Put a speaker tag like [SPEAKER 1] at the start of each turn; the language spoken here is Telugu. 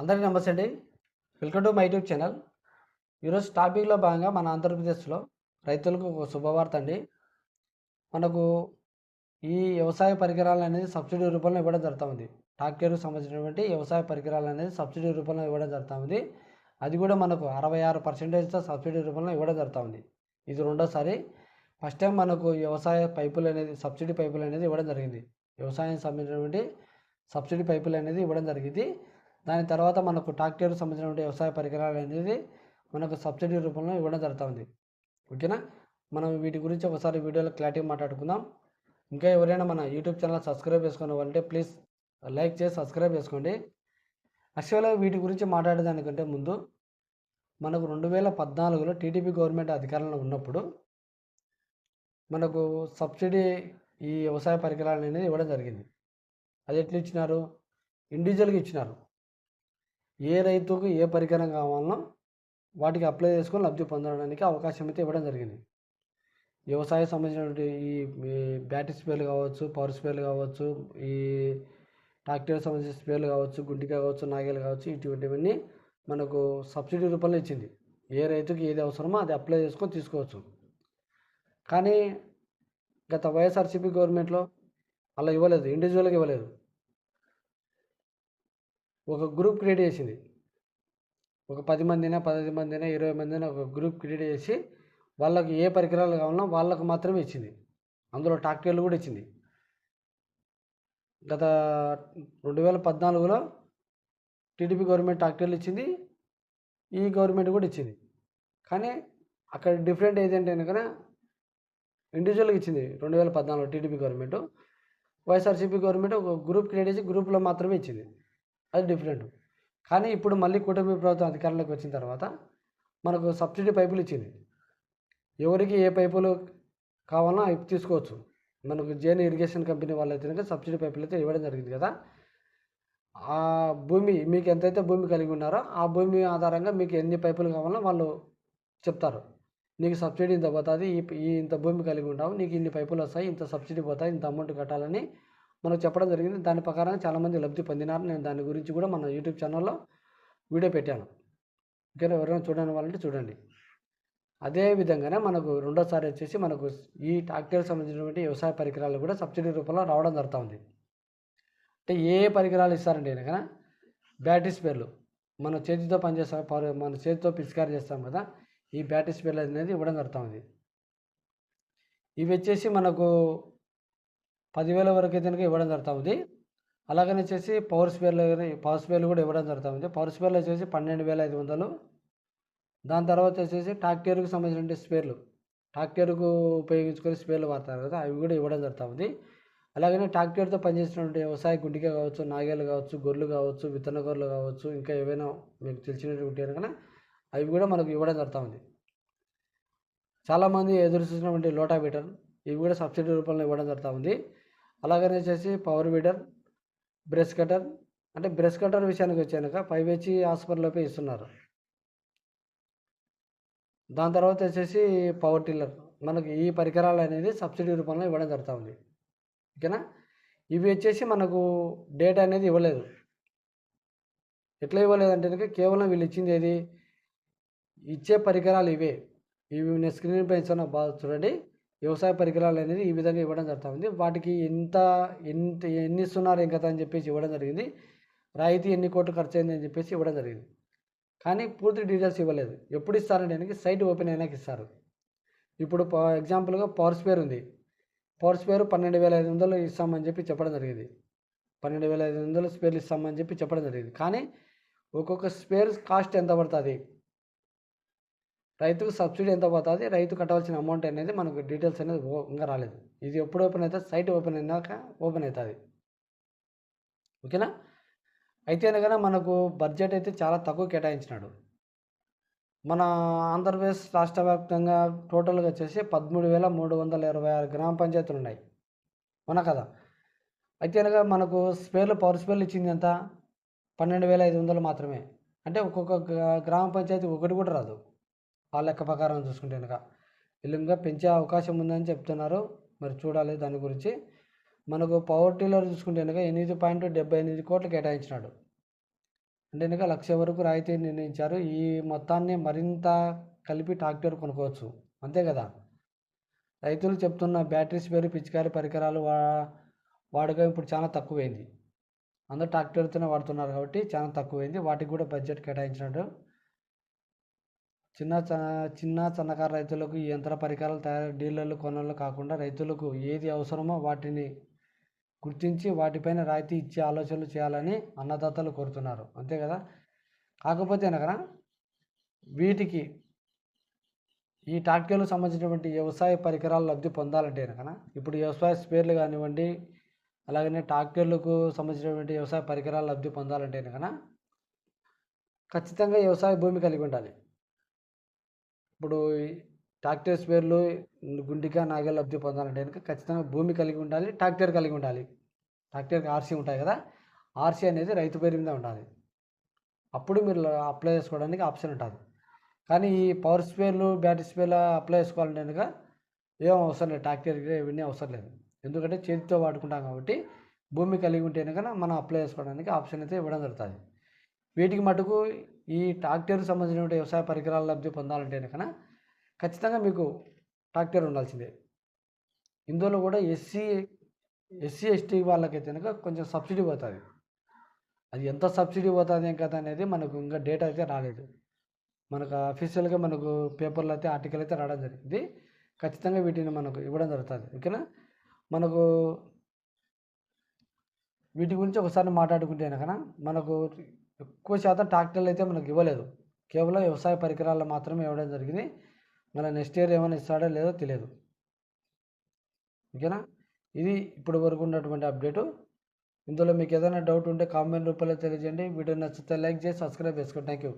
[SPEAKER 1] అందరికీ నమస్తే అండి. Welcome to my YouTube channel. ఈరోజు టాపిక్లో భాగంగా మన ఆంధ్రప్రదేశ్లో రైతులకు ఒక శుభవార్త అండి. మనకు ఈ వ్యవసాయ పరికరాలు అనేది సబ్సిడీ రూపంలో ఇవ్వడం జరుగుతుంది. ఉంది సంబంధించినటువంటి వ్యవసాయ పరికరాలు అనేది సబ్సిడీ రూపంలో ఇవ్వడం జరుగుతుంది. అది కూడా మనకు అరవై ఆరు పర్సెంటేజ్తో సబ్సిడీ రూపంలో ఇవ్వడం జరుగుతుంది. ఇది రెండోసారి. ఫస్ట్ టైం మనకు వ్యవసాయ పైపులు అనేది సబ్సిడీ పైపులు అనేది ఇవ్వడం జరిగింది. వ్యవసాయం సంబంధించినటువంటి సబ్సిడీ పైపులు అనేది ఇవ్వడం జరిగింది. దాని తర్వాత మనకు ట్రాక్టర్ సంబంధించినటువంటి వ్యవసాయ పరికరాలు అనేది మనకు సబ్సిడీ రూపంలో ఇవ్వడం జరుగుతుంది. ఓకేనా? మనం వీటి గురించి ఒకసారి వీడియోలో క్లారిటీ మాట్లాడుకుందాం. ఇంకా ఎవరైనా మన యూట్యూబ్ ఛానల్ సబ్స్క్రైబ్ చేసుకునే వాళ్ళంటే ప్లీజ్ లైక్ చేసి సబ్స్క్రైబ్ చేసుకోండి. యాక్చువల్గా వీటి గురించి మాట్లాడేదానికంటే ముందు మనకు రెండు వేల పద్నాలుగులో టీడీపీ గవర్నమెంట్ అధికారంలో ఉన్నప్పుడు మనకు సబ్సిడీ ఈ వ్యవసాయ పరికరాలు అనేది ఇవ్వడం జరిగింది. అది ఎట్లా ఇచ్చినారు? ఇండివిజువల్గా ఇచ్చినారు. ఏ రైతుకు ఏ పరికరం కావాలన్నా వాటికి అప్లై చేసుకొని లబ్ధి పొందడానికి అవకాశం అయితే ఇవ్వడం జరిగింది. వ్యవసాయ సంబంధించినటువంటి ఈ బ్యాటరీ స్పేర్లు కావచ్చు పవర్ స్పేర్లు కావచ్చు ఈ ట్రాక్టర్ సంబంధించిన స్పేర్లు కావచ్చు గుంటిక కావచ్చు నాగేలు కావచ్చు ఇటువంటివన్నీ మనకు సబ్సిడీ రూపంలో ఇచ్చింది. ఏ రైతుకి ఏది అవసరమో అది అప్లై చేసుకొని తీసుకోవచ్చు. కానీ గత వైఎస్ఆర్సీపీ గవర్నమెంట్లో అలా ఇవ్వలేదు ఇండివిజువల్గా ఇవ్వలేదు. ఒక గ్రూప్ క్రియేట్ చేసింది. ఒక పది మందినా పదహైదు మందినా ఇరవై మందినా ఒక గ్రూప్ క్రియేట్ చేసి వాళ్ళకి ఏ పరికరాలు కావాలన్నా వాళ్ళకు మాత్రమే ఇచ్చింది. అందులో టాక్టర్లు కూడా ఇచ్చింది. గత రెండు వేల పద్నాలుగులో టీడీపీ గవర్నమెంట్ టాక్టర్లు ఇచ్చింది. ఈ గవర్నమెంట్ కూడా ఇచ్చింది. కానీ అక్కడ డిఫరెంట్ ఏజెంట్ కనుక ఇండివిజువల్గా ఇచ్చింది రెండు వేల పద్నాలుగు టీడీపీ గవర్నమెంట్. వైఎస్ఆర్సీపీ గవర్నమెంట్ ఒక గ్రూప్ క్రియేట్ చేసి గ్రూప్లో మాత్రమే ఇచ్చింది. అది డిఫరెంట్ కానీ ఇప్పుడు మళ్ళీ కూటమి ప్రభుత్వం అధికారంలోకి వచ్చిన తర్వాత మనకు సబ్సిడీ పైపులు ఇచ్చింది. ఎవరికి ఏ పైపులు కావాలన్నా అవి తీసుకోవచ్చు. మనకు జేఎన్ ఇరిగేషన్ కంపెనీ వాళ్ళు అయితే సబ్సిడీ పైపులు అయితే ఇవ్వడం జరిగింది కదా. ఆ భూమి మీకు ఎంతైతే భూమి కలిగి ఉన్నారో ఆ భూమి ఆధారంగా మీకు ఎన్ని పైపులు కావాలో వాళ్ళు చెప్తారు. నీకు సబ్సిడీ ఇంత పోతుంది ఈ ఇంత భూమి కలిగి ఉంటావు నీకు ఇన్ని పైపులు వస్తాయి ఇంత సబ్సిడీ పోతాయి ఇంత అమౌంట్ కట్టాలని మనకు చెప్పడం జరిగింది. దాని ప్రకారం చాలామంది లబ్ధి పొందినారు నేను దాని గురించి కూడా మన యూట్యూబ్ ఛానల్లో వీడియో పెట్టాను. ఓకేనా? ఎవరైనా చూడని వాళ్ళంటే చూడండి. అదే విధంగానే మనకు రెండోసారి వచ్చేసి మనకు ఈ ట్రాక్టర్కి సంబంధించినటువంటి వ్యవసాయ పరికరాలు కూడా సబ్సిడీ రూపంలో రావడం జరుగుతూ ఉంది. అంటే ఏ పరికరాలు ఇస్తారండి కనుక బ్యాటరీ స్పేర్లు. మన చేతితో పనిచేస్తాం మన చేతితో పిచికారి చేస్తాం కదా ఈ బ్యాటరీ స్పేర్లు అనేది ఇవ్వడం జరుగుతూ ఉంది. ఇవి వచ్చేసి మనకు పదివేల వరకు అయితే ఇవ్వడం జరుగుతుంది అలాగని వచ్చేసి పవర్ స్పేర్లు పవర్ స్పేర్లు కూడా ఇవ్వడం జరుగుతూ ఉంది పవర్ స్పేర్లు వచ్చేసి పన్నెండు వేల ఐదు వందలు. దాని తర్వాత వచ్చేసి ట్రాక్టర్కి సంబంధించిన స్పేర్లు ట్రాక్టర్కు ఉపయోగించుకొని స్పేర్లు వాడతారు కదా అవి కూడా ఇవ్వడం జరుగుతూ ఉంది అలాగనే ట్రాక్టర్తో పనిచేసినటువంటి వ్యవసాయ గుంటిక కావచ్చు నాగేలు కావచ్చు గొర్రెలు కావచ్చు విత్తన గొర్రెలు కావచ్చు ఇంకా ఏవైనా మీకు తెలిసినటువంటి కనుక అవి కూడా మనకు ఇవ్వడం జరుగుతుంది చాలామంది ఎదురు చూసినటువంటి లోటా బీటర్ ఇవి కూడా సబ్సిడీ రూపంలో ఇవ్వడం జరుగుతూ ఉంది అలాగనే వచ్చేసి పవర్ వీడర్ బ్రష్ కటర్ అంటే బ్రష్ కటర్ విషయానికి వచ్చాక పైవెచ్చి హాస్పిటల్లోపే ఇస్తున్నారు. దాని తర్వాత వచ్చేసి పవర్ టిల్లర్ మనకి ఈ పరికరాలు అనేది సబ్సిడీ రూపంలో ఇవ్వడం జరుగుతూ ఉంది ఓకేనా? ఇవి వచ్చేసి మనకు డేట్ అనేది ఇవ్వలేదు. ఎట్లా ఇవ్వలేదంటే కేవలం వీళ్ళు ఇచ్చింది ఏది? ఇచ్చే పరికరాలు ఇవే. ఇవి నేను స్క్రీన్ పై బాగా చూడండి. వ్యవసాయ పరికరాలు అనేది ఈ విధంగా ఇవ్వడం జరుగుతుంది. వాటికి ఎంత ఎంత ఎన్ని ఇస్తున్నారు ఇంకా అని చెప్పేసి ఇవ్వడం జరిగింది. రాయితీ ఎన్ని కోట్లు ఖర్చు అయింది అని చెప్పేసి ఇవ్వడం జరిగింది. కానీ పూర్తి డీటెయిల్స్ ఇవ్వలేదు. ఎప్పుడు ఇస్తారంటే కనుక సైట్ ఓపెన్ అయినాక ఇస్తారు. ఇప్పుడు ఎగ్జాంపుల్గా పవర్ స్పేర్ ఉంది. పవర్ స్పేర్ పన్నెండు వేల ఐదు వందలు ఇస్తామని చెప్పి చెప్పడం జరిగింది. పన్నెండు వేల ఐదు వందలు స్పేర్లు ఇస్తామని చెప్పి చెప్పడం జరిగింది. కానీ ఒక్కొక్క స్పేర్ కాస్ట్ ఎంత పడుతుంది? రైతుకు సబ్సిడీ ఎంత పోతుంది? రైతు కట్టవలసిన అమౌంట్ అనేది మనకు డీటెయిల్స్ అనేది ఓ- ఇంకా రాలేదు. ఇది ఎప్పుడు ఓపెన్ అవుతుంది? సైట్ ఓపెన్ అయినాక ఓపెన్ అవుతుంది. ఓకేనా? అయితే అనగా మనకు బడ్జెట్ అయితే చాలా తక్కువ కేటాయించినాడు. మన ఆంధ్రప్రదేశ్ రాష్ట్ర వ్యాప్తంగా టోటల్గా వచ్చేసి పదమూడు వేల మూడు వందల ఇరవై ఆరు గ్రామ పంచాయతీలు ఉన్నాయి. మన కదా? అయితే అనగా మనకు స్పేర్లు పవర్ స్పేర్లు ఇచ్చింది ఎంత? పన్నెండు వేల ఐదు వందలు మాత్రమే. అంటే ఒక్కొక్క గ్రామ పంచాయతీ ఒకటి కూడా రాదు. ఆ లెక్క ప్రకారం చూసుకుంటే కనుక ఇల్లుగా పెంచే అవకాశం ఉందని చెప్తున్నారు. మరి చూడాలి దాని గురించి. మనకు పవర్ టీలర్ చూసుకుంటే కనుక ఎనిమిది పాయింట్ డెబ్బై ఎనిమిది కోట్లు కేటాయించినాడు. అంటే కనుక లక్ష వరకు రాయితీ నిర్ణయించారు. ఈ మొత్తాన్ని మరింత కలిపి ట్రాక్టర్ కొనుక్కోవచ్చు. అంతే కదా? రైతులు చెప్తున్న బ్యాటరీస్ పేరు పిచికారి పరికరాలు వా వాడకం ఇప్పుడు చాలా తక్కువైంది. అందరూ ట్రాక్టర్తోనే వాడుతున్నారు కాబట్టి చాలా తక్కువైంది. వాటికి కూడా బడ్జెట్ కేటాయించినట్టు చిన్న చిన్న సన్నకారు రైతులకు ఈ యంత్ర పరికరాలు తయారు డీలర్లు కొనలు కాకుండా రైతులకు ఏది అవసరమో వాటిని గుర్తించి వాటిపైన రాయితీ ఇచ్చే ఆలోచనలు చేయాలని అన్నదాతలు కోరుతున్నారు. అంతే కదా? కాకపోతే అనగా వీటికి ఈ ట్రాక్టర్లకు సంబంధించినటువంటి వ్యవసాయ పరికరాలు లబ్ధి పొందాలంటే కనుక ఇప్పుడు వ్యవసాయ స్పేర్లు కానివ్వండి అలాగనే ట్రాక్టర్లకు సంబంధించినటువంటి వ్యవసాయ పరికరాలు లబ్ధి పొందాలంటే కనుక ఖచ్చితంగా వ్యవసాయ భూమి కలిగి ఉండాలి. ఇప్పుడు ట్రాక్టర్స్ ట్రాక్టర్ స్పేర్లు గుండిక నాగల్ లబ్ధి పొందాలంటే కనుక ఖచ్చితంగా భూమి కలిగి ఉండాలి ట్రాక్టర్ కలిగి ఉండాలి. ట్రాక్టర్కి ఆర్సీ ఉంటాయి కదా ఆర్సీ అనేది రైతు పేరు మీద ఉండాలి. అప్పుడు మీరు అప్లై చేసుకోవడానికి ఆప్షన్ ఉంటుంది. కానీ ఈ పవర్ స్పేర్లు బ్యాటరీ స్పేర్లు అప్లై చేసుకోవాలంటే కనుక ఏం అవసరం లేదు ట్రాక్టర్కి ఇవన్నీ అవసరం లేదు. ఎందుకంటే చేతితో వాడుకుంటాం కాబట్టి భూమి కలిగి ఉంటే కనుక మనం అప్లై చేసుకోవడానికి ఆప్షన్ అయితే ఇవ్వడం జరుగుతుంది. వీటికి మటుకు ఈ ట్రాక్టర్కి సంబంధించిన వ్యవసాయ పరికరాల లబ్ధి పొందాలంటే కనుక ఖచ్చితంగా మీకు ట్రాక్టర్ ఉండాల్సిందే. ఇందులో కూడా ఎస్సీ ఎస్సీ ఎస్టీ వాళ్ళకైతే కనుక కొంచెం సబ్సిడీ పోతుంది. అది ఎంత సబ్సిడీ పోతుంది ఏం కదా అనేది మనకు ఇంకా డేటా అయితే రాలేదు. మనకు అఫీషియల్గా మనకు పేపర్లు అయితే ఆర్టికల్ అయితే రావడం జరిగింది. ఖచ్చితంగా వీటిని మనకు ఇవ్వడం జరుగుతుంది. ఓకేనా మనకు వీటి గురించి ఒకసారి మాట్లాడుకుంటే కనుక మనకు ఎక్కువ శాతం ట్రాక్టర్లు అయితే మనకు ఇవ్వలేదు. కేవలం వ్యవసాయ పరికరాలు మాత్రమే ఇవ్వడం జరిగింది. మన నెక్స్ట్ ఇయర్ ఏమైనా ఇస్తాడో లేదో తెలియదు. ఓకేనా? ఇది ఇప్పటి వరకు ఉన్నటువంటి అప్డేటు. ఇందులో మీకు ఏదైనా డౌట్ ఉంటే కామెంట్ రూపంలో తెలియజేయండి. వీడియో నచ్చితే లైక్ చేసి సబ్స్క్రైబ్ చేసుకోండి. Thank you